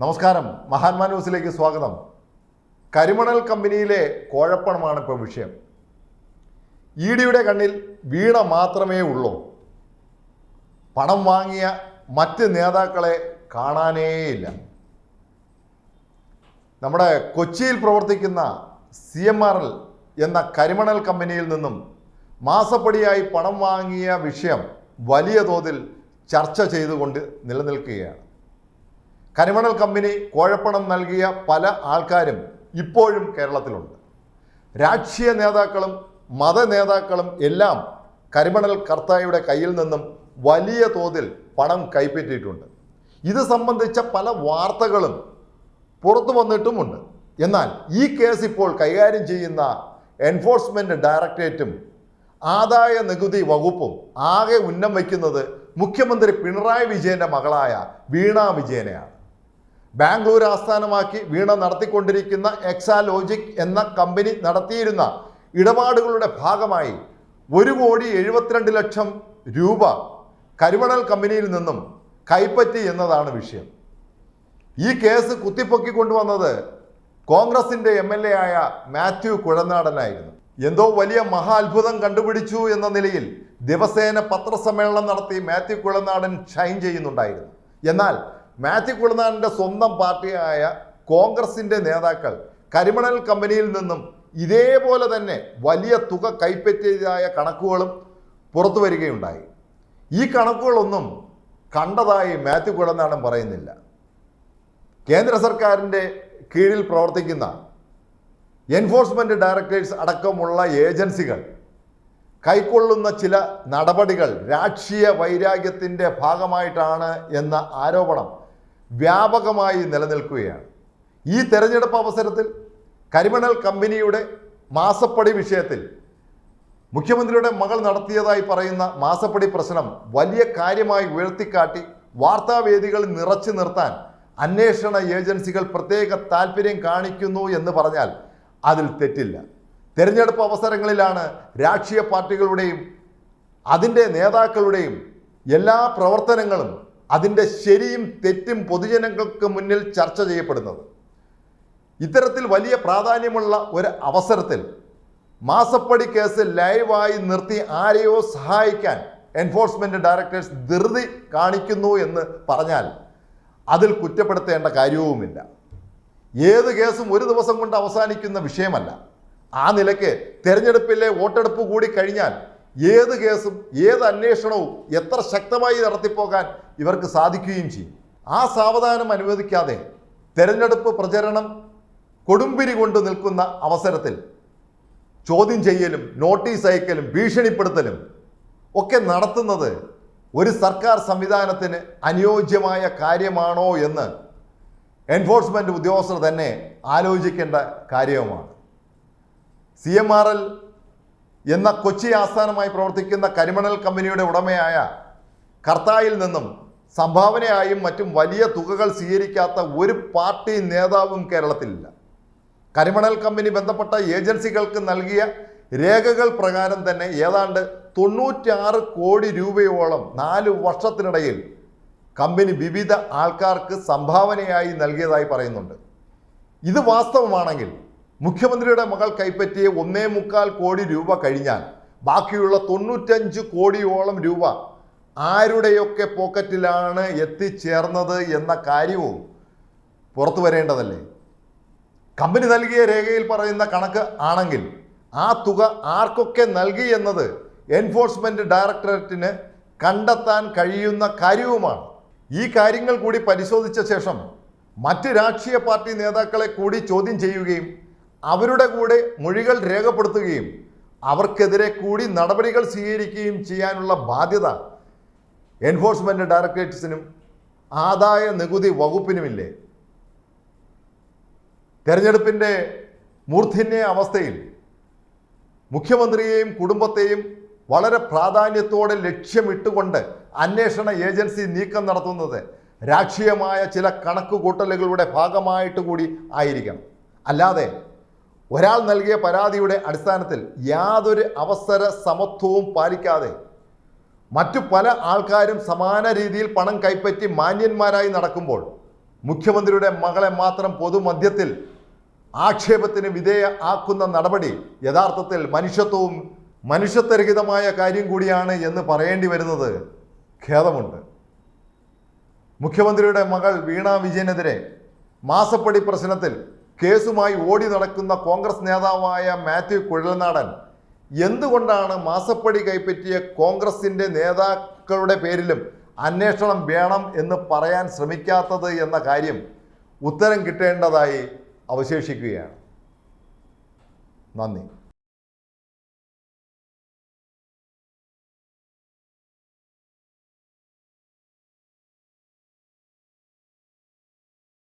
നമസ്കാരം. മഹാന്മാ ന്യൂസിലേക്ക് സ്വാഗതം. കരിമണൽ കമ്പനിയിലെ കോഴപ്പണമാണ് ഇപ്പോൾ വിഷയം. ഇ ഡിയുടെ കണ്ണിൽ വീണ മാത്രമേ ഉള്ളൂ. പണം വാങ്ങിയ മറ്റ് നേതാക്കളെ കാണാനേയില്ല നമ്മുടെ കൊച്ചിയിൽ പ്രവർത്തിക്കുന്ന സി എം ആർ എൽ എന്ന കരിമണൽ കമ്പനിയിൽ നിന്നും മാസപ്പടിയായി പണം വാങ്ങിയ വിഷയം വലിയ തോതിൽ ചർച്ച ചെയ്തുകൊണ്ട് നിലനിൽക്കുകയാണ്. കരിമണൽ കമ്പനി കോഴപ്പണം നൽകിയ പല ആൾക്കാരും ഇപ്പോഴും കേരളത്തിലുണ്ട്. രാഷ്ട്രീയ നേതാക്കളും മത നേതാക്കളും എല്ലാം കരിമണൽ കർത്തായുടെ കയ്യിൽ നിന്നും വലിയ തോതിൽ പണം കൈപ്പറ്റിയിട്ടുണ്ട്. ഇത് സംബന്ധിച്ച പല വാർത്തകളും പുറത്തു വന്നിട്ടുമുണ്ട്. എന്നാൽ ഈ കേസ് ഇപ്പോൾ കൈകാര്യം ചെയ്യുന്ന എൻഫോഴ്സ്മെന്റ് ഡയറക്ടറേറ്റും ആദായ നികുതി വകുപ്പും ആകെ ഉന്നം വയ്ക്കുന്നത് മുഖ്യമന്ത്രി പിണറായി വിജയന്റെ മകളായ വീണ വിജയനെയാണ്. ബാംഗ്ലൂർ ആസ്ഥാനമാക്കി വീണ നടത്തിക്കൊണ്ടിരിക്കുന്ന എക്സാലോജിക് എന്ന കമ്പനി നടത്തിയിരുന്ന ഇടപാടുകളുടെ ഭാഗമായി ഒരു കോടി എഴുപത്തിരണ്ട് ലക്ഷം രൂപ കരിമണൽ കമ്പനിയിൽ നിന്നും കൈപ്പറ്റി എന്നതാണ് വിഷയം. ഈ കേസ് കുത്തിപ്പൊക്കി കൊണ്ടുവന്നത് കോൺഗ്രസിന്റെ എം എൽ എ ആയ മാത്യു കുഴനാടനായിരുന്നു. എന്തോ വലിയ മഹാ അത്ഭുതം കണ്ടുപിടിച്ചു എന്ന നിലയിൽ ദിവസേന പത്രസമ്മേളനം നടത്തി മാത്യു കുഴനാടൻ ഷൈൻ ചെയ്യുന്നുണ്ടായിരുന്നു. എന്നാൽ മാത്യു കുളനാടിന്റെ സ്വന്തം പാർട്ടിയായ കോൺഗ്രസിന്റെ നേതാക്കൾ കരിമണൽ കമ്പനിയിൽ നിന്നും ഇതേപോലെ തന്നെ വലിയ തുക കൈപ്പറ്റിയതായ കണക്കുകളും പുറത്തു വരികയുണ്ടായി. ഈ കണക്കുകളൊന്നും കണ്ടതായി മാത്യു കുളനാടൻ പറയുന്നില്ല. കേന്ദ്ര സർക്കാരിന്റെ കീഴിൽ പ്രവർത്തിക്കുന്ന എൻഫോഴ്സ്മെന്റ് ഡയറക്ടറേറ്റ്സ് അടക്കമുള്ള ഏജൻസികൾ കൈക്കൊള്ളുന്ന ചില നടപടികൾ രാഷ്ട്രീയ വൈരാഗ്യത്തിന്റെ ഭാഗമായിട്ടാണ് എന്ന ആരോപണം വ്യാപകമായി നിലനിൽക്കുകയാണ്. ഈ തെരഞ്ഞെടുപ്പ് അവസരത്തിൽ കരിമണൽ കമ്പനിയുടെ മാസപ്പടി വിഷയത്തിൽ മുഖ്യമന്ത്രിയുടെ മകൾ നടത്തിയതായി പറയുന്ന മാസപ്പടി പ്രശ്നം വലിയ കാര്യമായി ഉയർത്തിക്കാട്ടി വാർത്താവേദികൾ നിറച്ചു നിർത്താൻ അന്വേഷണ ഏജൻസികൾ പ്രത്യേക താല്പര്യം കാണിക്കുന്നു എന്ന് പറഞ്ഞാൽ അതിൽ തെറ്റില്ല. തെരഞ്ഞെടുപ്പ് അവസരങ്ങളിലാണ് രാഷ്ട്രീയ പാർട്ടികളുടെയും അതിന്റെ നേതാക്കളുടെയും എല്ലാ പ്രവർത്തനങ്ങളും അതിന്റെ ശരിയും തെറ്റും പൊതുജനങ്ങൾക്ക് മുന്നിൽ ചർച്ച ചെയ്യപ്പെടുന്നത്. ഇത്തരത്തിൽ വലിയ പ്രാധാന്യമുള്ള ഒരു അവസരത്തിൽ മാസപ്പടി കേസ് ലൈവായി നിർത്തി ആരെയോ സഹായിക്കാൻ എൻഫോഴ്സ്മെന്റ് ഡയറക്ടേഴ്സ് ധൃതി കാണിക്കുന്നു എന്ന് പറഞ്ഞാൽ അതിൽ കുറ്റപ്പെടുത്തേണ്ട കാര്യവുമില്ല. ഏത് കേസും ഒരു ദിവസം കൊണ്ട് അവസാനിക്കുന്ന വിഷയമല്ല. ആ നിലയ്ക്ക് തെരഞ്ഞെടുപ്പിലെ വോട്ടെടുപ്പ് കൂടി കഴിഞ്ഞാൽ ഏത് കേസും ഏത് അന്വേഷണവും എത്ര ശക്തമായി നടത്തിപ്പോകാൻ ഇവർക്ക് സാധിക്കുകയും ചെയ്യും. ആ സാവധാനം അനുവദിക്കാതെ തെരഞ്ഞെടുപ്പ് പ്രചരണം കൊടുമ്പിരി കൊണ്ട് നിൽക്കുന്ന അവസരത്തിൽ ചോദ്യം ചെയ്യലും നോട്ടീസ് അയക്കലും ഭീഷണിപ്പെടുത്തലും ഒക്കെ നടത്തുന്നത് ഒരു സർക്കാർ സംവിധാനത്തിന് അനുയോജ്യമായ കാര്യമാണോ എന്ന് എൻഫോഴ്സ്മെന്റ് ഉദ്യോഗസ്ഥർ തന്നെ ആലോചിക്കേണ്ട കാര്യവുമാണ്. സി എം ആർ എൽ എന്ന കൊച്ചി ആസ്ഥാനമായി പ്രവർത്തിക്കുന്ന കരിമണൽ കമ്പനിയുടെ ഉടമയായ കർത്തായിൽ നിന്നും സംഭാവനയായും മറ്റും വലിയ തുകകൾ സ്വീകരിക്കാത്ത ഒരു പാർട്ടി നേതാവും കേരളത്തിലില്ല. കരിമണൽ കമ്പനി ബന്ധപ്പെട്ട ഏജൻസികൾക്ക് നൽകിയ രേഖകൾ പ്രകാരം തന്നെ ഏതാണ്ട് തൊണ്ണൂറ്റാറ് കോടി രൂപയോളം നാല് വർഷത്തിനിടയിൽ കമ്പനി വിവിധ ആൾക്കാർക്ക് സംഭാവനയായി നൽകിയതായി പറയുന്നുണ്ട്. ഇത് വാസ്തവമാണെങ്കിൽ മുഖ്യമന്ത്രിയുടെ മകൾ കൈപ്പറ്റിയ ഒന്നേ മുക്കാൽ കോടി രൂപ കഴിഞ്ഞാൽ ബാക്കിയുള്ള തൊണ്ണൂറ്റഞ്ച് കോടിയോളം രൂപ ആരുടെയൊക്കെ പോക്കറ്റിലാണ് എത്തിച്ചേർന്നത് എന്ന കാര്യവും പുറത്തു വരേണ്ടതല്ലേ? കമ്പനി നൽകിയ രേഖയിൽ പറയുന്ന കണക്ക് ആണെങ്കിൽ ആ തുക ആർക്കൊക്കെ നൽകി എന്നത് എൻഫോഴ്സ്മെന്റ് ഡയറക്ടറേറ്റിന് കണ്ടെത്താൻ കഴിയുന്ന കാര്യവുമാണ്. ഈ കാര്യങ്ങൾ കൂടി പരിശോധിച്ച ശേഷം മറ്റ് രാഷ്ട്രീയ പാർട്ടി നേതാക്കളെ കൂടി ചോദ്യം ചെയ്യുകയും അവരുടെ കൂടെ മൊഴികൾ രേഖപ്പെടുത്തുകയും അവർക്കെതിരെ കൂടി നടപടികൾ സ്വീകരിക്കുകയും ചെയ്യാനുള്ള ബാധ്യത എൻഫോഴ്സ്മെന്റ് ഡയറക്ടറേറ്റ്സിനും ആദായ നികുതി വകുപ്പിനുമില്ലേ? തെരഞ്ഞെടുപ്പിന്റെ മൂർധന്യ അവസ്ഥയിൽ മുഖ്യമന്ത്രിയെയും കുടുംബത്തെയും വളരെ പ്രാധാന്യത്തോടെ ലക്ഷ്യമിട്ടുകൊണ്ട് അന്വേഷണ ഏജൻസി നീക്കം നടത്തുന്നത് രാഷ്ട്രീയമായ ചില കണക്കുകൂട്ടലുകളുടെ ഭാഗമായിട്ട് കൂടി ആയിരിക്കണം. അല്ലാതെ ഒരാൾ നൽകിയ പരാതിയുടെ അടിസ്ഥാനത്തിൽ യാതൊരു അവസര സമത്വവും പാലിക്കാതെ മറ്റു പല ആൾക്കാരും സമാന രീതിയിൽ പണം കൈപ്പറ്റി മാന്യന്മാരായി നടക്കുമ്പോൾ മുഖ്യമന്ത്രിയുടെ മകളെ മാത്രം പൊതുമധ്യത്തിൽ ആക്ഷേപത്തിന് വിധേയ ആക്കുന്ന നടപടി യഥാർത്ഥത്തിൽ മനുഷ്യത്വവും മനുഷ്യത്വരഹിതമായ കാര്യം കൂടിയാണ് എന്ന് പറയേണ്ടി വരുന്നത് ഖേദമുണ്ട്. മുഖ്യമന്ത്രിയുടെ മകൾ വീണ വിജയനെതിരെ മാസപ്പടി പ്രശ്നത്തിൽ കേസുമായി ഓടി നടക്കുന്ന കോൺഗ്രസ് നേതാവായ മാത്യു കുഴൽനാടൻ. എന്തുകൊണ്ടാണ് മാസപ്പടി കൈപ്പറ്റിയ കോൺഗ്രസിന്റെ നേതാക്കളുടെ പേരിലും അന്വേഷണം വേണം എന്ന് പറയാൻ ശ്രമിക്കാത്തത് എന്ന കാര്യം ഉത്തരം കിട്ടേണ്ടതായി അവശേഷിക്കുകയാണ്. നന്ദി.